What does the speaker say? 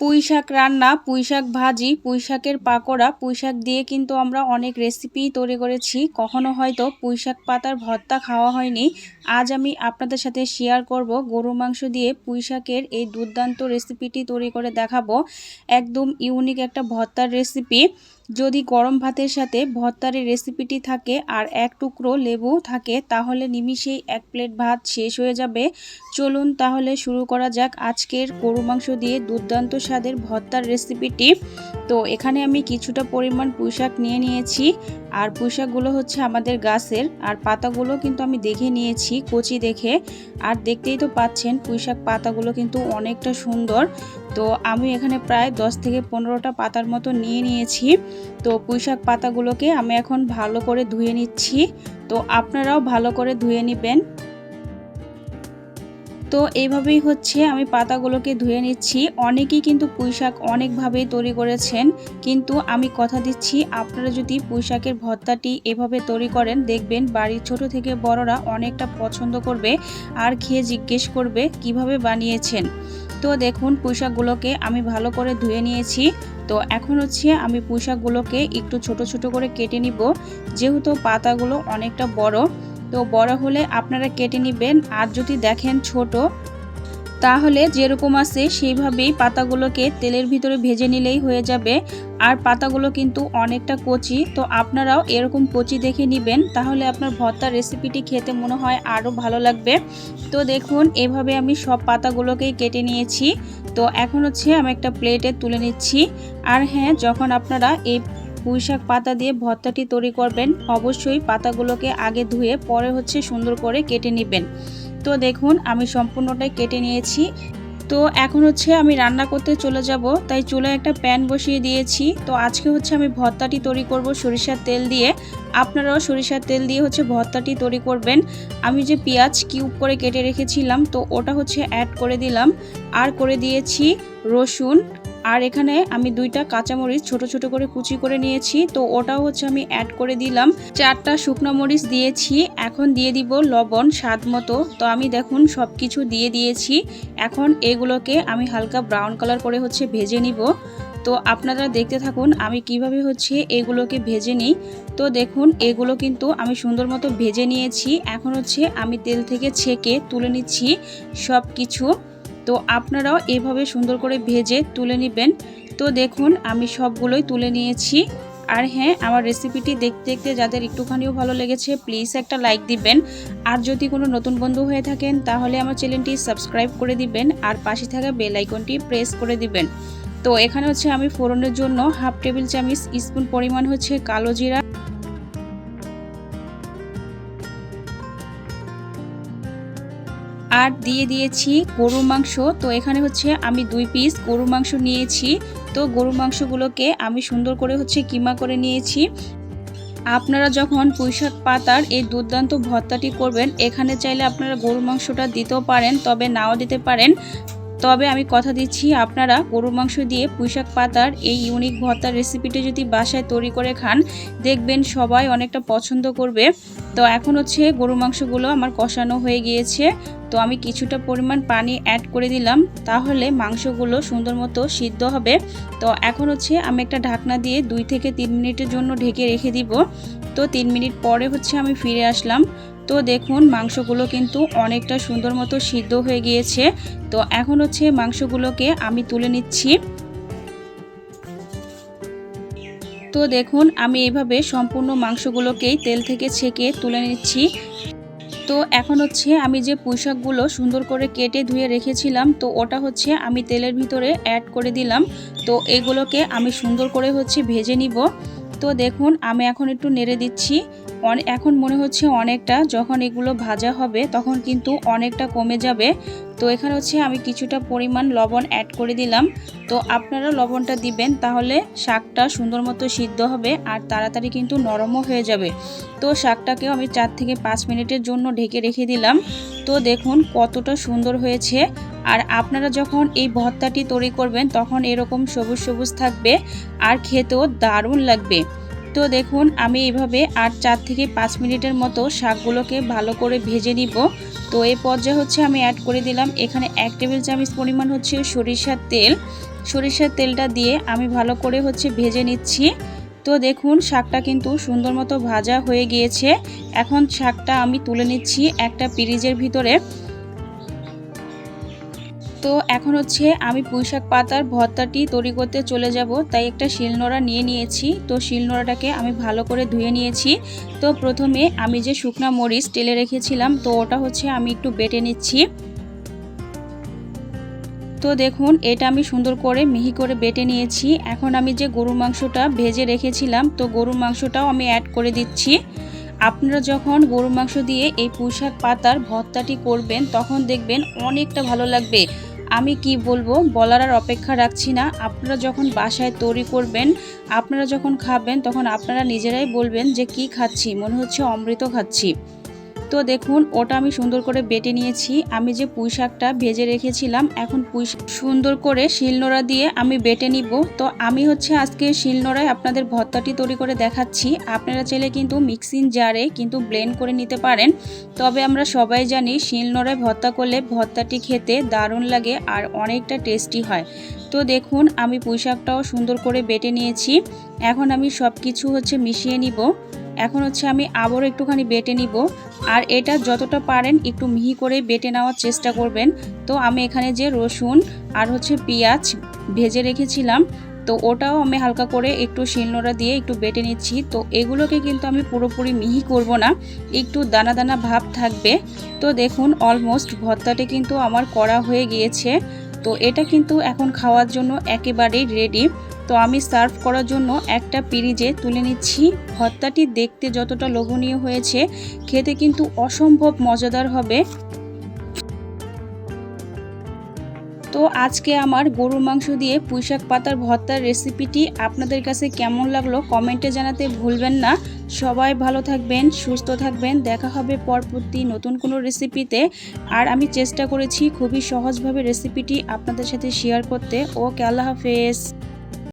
পুঁই শাক রান্না পুঁই শাক ভাজি পুঁই শাকের পাকোড়া পুঁই শাক দিয়ে কিন্তু আমরা অনেক রেসিপি তৈরি করেছি। কখনো হয়তো পুঁই শাক পাতার ভর্তা খাওয়া হয়নি। আজ আমি আপনাদের সাথে শেয়ার করব গরু মাংস দিয়ে পুঁই শাকের এই দুর্দান্ত রেসিপিটি তৈরি করে দেখাবো। একদম ইউনিক একটা ভর্তার রেসিপি যদি গরম ভাতের সাথে ভর্তার রেসিপিটি থাকে আর এক টুকরো লেবু থাকে, তাহলে নিমিশেই এক প্লেট ভাত শেষ হয়ে যাবে। চলুন তাহলে শুরু করা যাক আজকের গরু মাংস দিয়ে দুর্দান্ত স্বাদের ভর্তার রেসিপিটি। তো এখানে আমি কিছুটা পরিমাণ পুঁইশাক নিয়ে নিয়েছি। আর পুঁইশাকগুলো হচ্ছে আমাদের গাছের। আর পাতাগুলো কিন্তু আমি দেখে নিয়েছি, কচি দেখে। আর দেখতেই তো পাচ্ছেন, পুঁইশাক পাতাগুলো কিন্তু অনেকটা সুন্দর। তো আমি এখানে প্রায় দশ থেকে পনেরোটা পাতার মতো নিয়ে নিয়েছি। তো পুঁইশাক পাতাগুলোকে আমি এখন ভালো করে ধুয়ে নিচ্ছি। তো আপনারাও ভালো করে ধুয়ে নেবেন। তো এইভাবেই হচ্ছে আমি পাতাগুলোকে ধুয়ে নিচ্ছি। অনেকেই কিন্তু পুঁইশাক অনেকভাবেই তৈরি করেছেন। কিন্তু আমি কথা দিচ্ছি, আপনারা যদি পুঁইশাকের ভর্তাটি এভাবে তৈরি করেন, দেখবেন বাড়ির ছোট থেকে বড়রা অনেকটা পছন্দ করবে আর খেয়ে জিজ্ঞেস করবে কীভাবে বানিয়েছেন। তো দেখুন, পুঁইশাকগুলোকে আমি ভালো করে ধুয়ে নিয়েছি। তো এখন হচ্ছে আমি পুঁইশাকগুলোকে একটু ছোট ছোট করে কেটে নিব। যেহেতু পাতাগুলো অনেকটা বড় তো বড় হলে আপনারা কেটে নেবেন। আর যদি দেখেন ছোট, তাহলে যেরকম আছে সেইভাবেই পাতাগুলোকে তেলের ভিতরে ভেজে নিলেই হয়ে যাবে। আর পাতাগুলো কিন্তু অনেকটা কচি, তো আপনারাও এরকম কচি দেখে নেবেন, তাহলে আপনার ভর্তার রেসিপিটি খেতে মনে হয় আরও ভালো লাগবে। তো দেখুন, এভাবে আমি সব পাতাগুলোকেই কেটে নিয়েছি। তো এখন হচ্ছে আমি একটা প্লেটে তুলে নিচ্ছি। আর হ্যাঁ যখন আপনারা এই পুঁইশাক পাতা দিয়ে ভর্তাটি তৈরি করবেন। অবশ্যই পাতাগুলোকে আগে ধুয়ে পরে হচ্ছে সুন্দর করে কেটে নেবেন। তো দেখুন, আমি সম্পূর্ণটাই কেটে নিয়েছি। তো এখন হচ্ছে আমি রান্না করতে চলে যাব, তাই চুলে একটা প্যান বসিয়ে দিয়েছি। তো আজকে হচ্ছে আমি ভর্তাটি তৈরি করব সরিষার তেল দিয়ে। আপনারাও সরিষার তেল দিয়ে হচ্ছে ভর্তাটি তৈরি করবেন। আমি যে পেঁয়াজ কিউব করে কেটে রেখেছিলাম, তো ওটা হচ্ছে অ্যাড করে দিলাম। আর করে দিয়েছি রসুন আর এখানে আমি দুইটা কাঁচামরিচ ছোট ছোট করে কুচি করে নিয়েছি। তো ওটাও হচ্ছে আমি অ্যাড করে দিলাম। চারটা শুকনো মরিচ দিয়েছি। এখন দিয়ে দিব লবণ স্বাদ মতো। তো আমি দেখুন সব কিছু দিয়ে দিয়েছি। এখন এগুলোকে আমি হালকা ব্রাউন কালার করে হচ্ছে ভেজে নিব। তো আপনারা দেখতে থাকুন আমি কীভাবে হচ্ছে এগুলোকে ভেজে নিই। তো দেখুন এগুলো কিন্তু আমি সুন্দর মতো ভেজে নিয়েছি। এখন হচ্ছে আমি তেল থেকে ছেঁকে তুলে নিচ্ছি সব কিছু তো আপনারাও এভাবে সুন্দর করে ভেজে তুলে নেবেন। তো দেখুন, আমি সবগুলোই তুলে নিয়েছি। আর হ্যাঁ আমার রেসিপিটি দেখতে দেখতে যাদের একটুখানিও ভালো লেগেছে, প্লিজ একটা লাইক দিবেন। আর যদি কোনো নতুন বন্ধু হয়ে থাকেন, তাহলে আমার চ্যানেলটি সাবস্ক্রাইব করে দিবেন আর পাশে থাকা বেল আইকনটি প্রেস করে দিবেন। তো এখানে হচ্ছে আমি ফোড়নের জন্য হাফ টেবিল চামচ স্পুন পরিমাণ হচ্ছে কালো জিরা আর দিয়ে দিয়েছি গরুর মাংস। তো এখানে হচ্ছে আমি দুই পিস গরুর মাংস নিয়েছি। তো গরুর মাংসগুলোকে আমি সুন্দর করে হচ্ছে কিমা করে নিয়েছি। আপনারা যখন পুঁইশাক পাতার এই দুর্দান্ত ভর্তাটি করবেন, এখানে চাইলে আপনারা গরুর মাংসটা দিতেও পারেন, তবে নাও দিতে পারেন। তবে আমি কথা দিচ্ছি আপনারা গরুর মাংস দিয়ে পুঁইশাক পাতার এই ইউনিক ভর্তার রেসিপিটি যদি বাসায় তৈরি করে খান, দেখবেন সবাই অনেকটা পছন্দ করবে। তো এখন হচ্ছে গরুর মাংসগুলো আমার কষানো হয়ে গিয়েছে। তো আমি কিছুটা পরিমাণ পানি অ্যাড করে দিলাম, তাহলে মাংসগুলো সুন্দর মতো সিদ্ধ হবে। তো এখন হচ্ছে আমি একটা ঢাকনা দিয়ে দুই থেকে তিন মিনিটের জন্য ঢেকে রেখে দিব। তো তিন মিনিট পরে হচ্ছে আমি ফিরে আসলাম। তো দেখুন, মাংসগুলো কিন্তু অনেকটা সুন্দর মতো সিদ্ধ হয়ে গিয়েছে। তো এখন হচ্ছে মাংসগুলোকে আমি তুলে নিচ্ছি। তো দেখুন, আমি এইভাবে সম্পূর্ণ মাংসগুলোকেই তেল থেকে ছেঁকে তুলে নিচ্ছি। তো এখন হচ্ছে আমি যে পুঁইশাকগুলো সুন্দর করে কেটে ধুয়ে রেখেছিলাম, তো ওটা হচ্ছে আমি তেলের ভিতরে অ্যাড করে দিলাম। তো এগুলোকে আমি সুন্দর করে হচ্ছে ভেজে নিব। তো দেখুন, আমি এখন একটু নেড়ে দিচ্ছি। এখন মনে হচ্ছে অনেকটা, যখন এগুলো ভাজা হবে তখন কিন্তু অনেকটা কমে যাবে। তো এখানে হচ্ছে আমি কিছুটা পরিমাণ লবণ অ্যাড করে দিলাম। তো আপনারা লবণটা দিবেন তাহলে শাকটা সুন্দর মতো সিদ্ধ হবে আর তাড়াতাড়ি কিন্তু নরমও হয়ে যাবে। তো শাকটাকেও আমি চার থেকে পাঁচ মিনিটের জন্য ঢেকে রেখে দিলাম। তো দেখুন কতটা সুন্দর হয়েছে। আর আপনারা যখন এই ভর্তাটি তৈরি করবেন তখন এরকম সবুজ সবুজ থাকবে আর খেতেও দারুণ লাগবে। তো দেখুন, আমি এইভাবে আর চার থেকে পাঁচ মিনিটের মতো শাকগুলোকে ভালো করে ভেজে নিব। তো এই পর্যায়ে হচ্ছে আমি অ্যাড করে দিলাম, এখানে এক টেবিল চামচ পরিমাণ হচ্ছে সরিষার তেল। সরিষার তেলটা দিয়ে আমি ভালো করে হচ্ছে ভেজে নিচ্ছি। তো দেখুন, শাকটা কিন্তু সুন্দর মতো ভাজা হয়ে গিয়েছে। এখন শাকটা আমি তুলে নিচ্ছি একটা পিরিজের ভিতরে। তো এখন হচ্ছে আমি পুঁইশাক পাতার ভর্তাটি তৈরি করতে চলে যাব, তাই একটা শিলনোড়া নিয়ে নিয়েছি। তো শিলনোড়াটাকে আমি ভালো করে ধুয়ে নিয়েছি। তো প্রথমে আমি যে শুকনা মরিচ তেলে রেখেছিলাম, তো ওটা হচ্ছে আমি একটু বেটে নিচ্ছি। তো দেখুন, এটা আমি সুন্দর করে মিহি করে বেটে নিয়েছি। এখন আমি যে গরুর মাংসটা ভেজে রেখেছিলাম, তো গরুর মাংসটাও আমি অ্যাড করে দিচ্ছি। আপনারা যখন গরুর মাংস দিয়ে এই পুঁইশাক পাতার ভর্তাটি করবেন, তখন দেখবেন অনেকটা ভালো লাগবে। আমি কি বলব? বলার আর অপেক্ষা রাখছি না। আপনারা যখন বাসায় তৈরি করবেন, আপনারা যখন খাবেন, তখন আপনারা নিজেরাই বলবেন যে, কি খাচ্ছি? মনে হচ্ছে অমৃত খাচ্ছি। তো দেখুন, ওটা আমি সুন্দর করে বেটে নিয়েছি। আমি যে পুঁই শাকটা ভেজে রেখেছিলাম, এখন পুঁই সুন্দর করে শিলনোড়া দিয়ে আমি বেটে নিব। তো আমি হচ্ছে আজকে শিলনোড়ায় আপনাদের ভর্তাটি তৈরি করে দেখাচ্ছি। আপনারা চাইলে কিন্তু মিক্সিং জারে কিন্তু ব্লেন্ড করে নিতে পারেন। তবে আমরা সবাই জানি, শিলনোড়ায় ভর্তা করলে ভর্তাটি খেতে দারুণ লাগে আর অনেকটা টেস্টি হয়। তো দেখুন, আমি পুঁই শাকটাও সুন্দর করে বেটে নিয়েছি। এখন আমি সব কিছু হচ্ছে মিশিয়ে নিব। এখন হচ্ছে আমি আবারও একটুখানি বেটে নিব। আর এটা যতটা পারেন একটু মিহি করে বেটে নেওয়ার চেষ্টা করবেন। তো আমি এখানে যে রসুন আর হচ্ছে পেঁয়াজ ভেজে রেখেছিলাম, তো ওটাও আমি হালকা করে একটু শিলনোড়া দিয়ে একটু বেটে নিচ্ছি। তো এগুলোকে কিন্তু আমি পুরোপুরি মিহি করব না, একটু দানা দানা ভাব থাকবে। তো দেখুন অলমোস্ট ভর্তাটি কিন্তু আমার করা হয়ে গিয়েছে। তো এটা কিন্তু এখন খাওয়ার জন্য একেবারেই রেডি তো আমি সার্ভ করার জন্য একটা পিরিজে তুলে নিচ্ছি। ভর্তাটি দেখতে যতটা লোভনীয় হয়েছে, খেতে কিন্তু অসম্ভব মজাদার হবে। তো আজকে আমার গরুর মাংস দিয়ে পুঁইশাক পাতার ভর্তার রেসিপিটি আপনাদের কাছে কেমন লাগল কমেন্টে জানাতে ভুলবেন না। সবাই ভালো থাকবেন, সুস্থ থাকবেন, দেখা হবে পরবর্তী নতুন কোনো রেসিপিতে। আর আমি চেষ্টা করেছি খুবই সহজভাবে রেসিপিটি আপনাদের সাথে শেয়ার করতে। ওকে, আল্লাহ হাফেজ।